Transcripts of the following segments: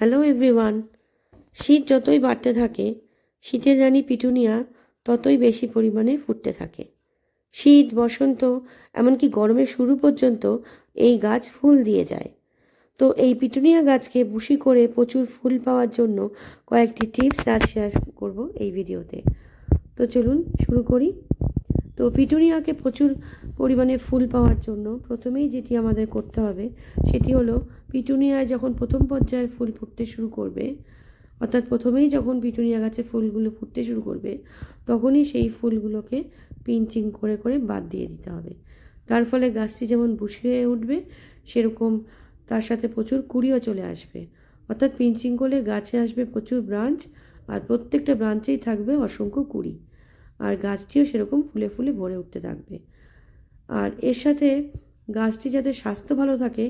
Hello everyone শীত যতই বাড়তে থাকে, শীতের রানী পিটুনিয়া ততই বেশি পরিমাণে ফুটতে থাকে। শীত, বসন্ত, এমনকি গরমের শুরু পর্যন্ত এই গাছ ফুল দিয়ে যায়। তো এই পিটুনিয়া গাছকে বুশি করে প্রচুর ফুল পাওয়ার জন্য কয়েকটি টিপস আজ শেয়ার করব এই ভিডিওতে। তো চলুন শুরু করি। তো পিটুনিয়াকে প্রচুর পরিমাণে ফুল পাওয়ার জন্য প্রথমেই যেটি আমাদের করতে হবে সেটি হলো পিটুনিয়ায় যখন প্রথম পর্যায়ের ফুল ফুটতে শুরু করবে, অর্থাৎ প্রথমেই যখন পিটুনিয়া গাছে ফুলগুলো ফুটতে শুরু করবে, তখনই সেই ফুলগুলোকে পিঞ্চিং করে করে বাদ দিয়ে দিতে হবে। তার ফলে গাছটি যেমন বুশি হয়ে উঠবে, সেরকম তার সাথে প্রচুর কুড়িও চলে আসবে। অর্থাৎ পিঞ্চিং করলে গাছে আসবে প্রচুর ব্রাঞ্চ, আর প্রত্যেকটা ব্রাঞ্চেই থাকবে অসংখ্য কুড়ি। আর গাছটিও সেরকম ফুলে ফুলে ভরে উঠতে থাকবে। আর এর সাথে গাছটি যাতে স্বাস্থ্য ভালো থাকে,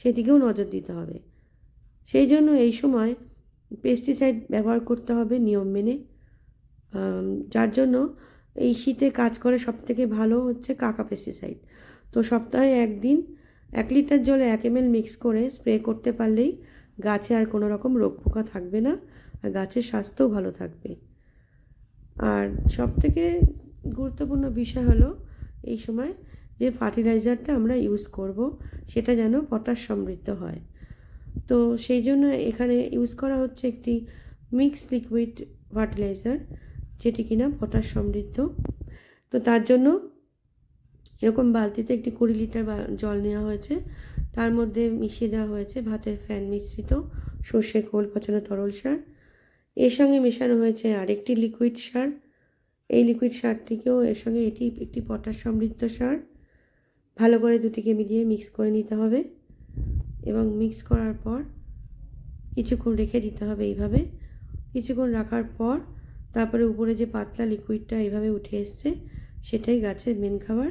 সেদিকেও নজর দিতে হবে। সেই জন্য এই সময় পেস্টিসাইড ব্যবহার করতে হবে নিয়ম মেনে। যার জন্য এই শীতে কাজ করে সবথেকে ভালো হচ্ছে কাকা পেস্টিসাইড তো সপ্তাহে একদিন এক লিটার জলে এক এম মিক্স করে স্প্রে করতে পারলেই গাছে আর কোনো রকম রোগ পোকা থাকবে না, আর গাছের স্বাস্থ্যও ভালো থাকবে। আর সবথেকে গুরুত্বপূর্ণ বিষয় হলো এই সময় যে ফার্টিলাইজারটা আমরা ইউজ করব, সেটা যেন পটাশ সমৃদ্ধ হয়। তো সেই জন্য এখানে ইউজ করা হচ্ছে একটি মিক্স লিকুইড ফার্টিলাইজার, যেটি কিনা পটাশ সমৃদ্ধ। তো তার জন্য এরকম বালতিতে একটি কুড়ি লিটার জল নেওয়া হয়েছে। তার মধ্যে মিশিয়ে দেওয়া হয়েছে ভাতের ফ্যান মিশ্রিত, সর্ষে, খোল, পচানো, তরল সার এর সঙ্গে মেশানো হয়েছে আরেকটি লিকুইড সার। এই লিকুইড সারটিকেও এর সঙ্গে এটি একটি পটাশ সমৃদ্ধ সার। ভালো করে দুটিকে মিলিয়ে মিক্স করে নিতে হবে এবং মিক্স করার পর কিছুক্ষণ রেখে দিতে হবে এইভাবে। কিছুক্ষণ রাখার পর তারপরে উপরে যে পাতলা লিকুইডটা এইভাবে উঠে এসছে সেটাই গাছের মেন খাবার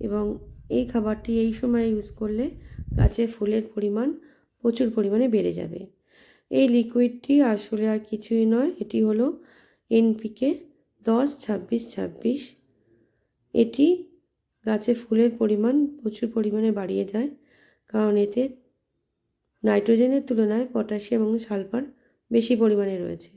এবং এই খাবারটি এই সময় ইউজ করলে গাছে ফুলের পরিমাণ প্রচুর পরিমাণে বেড়ে যাবে। এই লিকুইডটি আসলে আর কিছুই নয়, এটি হলো এনপিকে দশ, ছাব্বিশ ছাব্বিশ। এটি গাছে ফুলের পরিমাণ প্রচুর পরিমাণে বাড়িয়ে দেয়, কারণ এতে নাইট্রোজেনের তুলনায় পটাশিয়াম এবং সালফার বেশি পরিমাণে রয়েছে।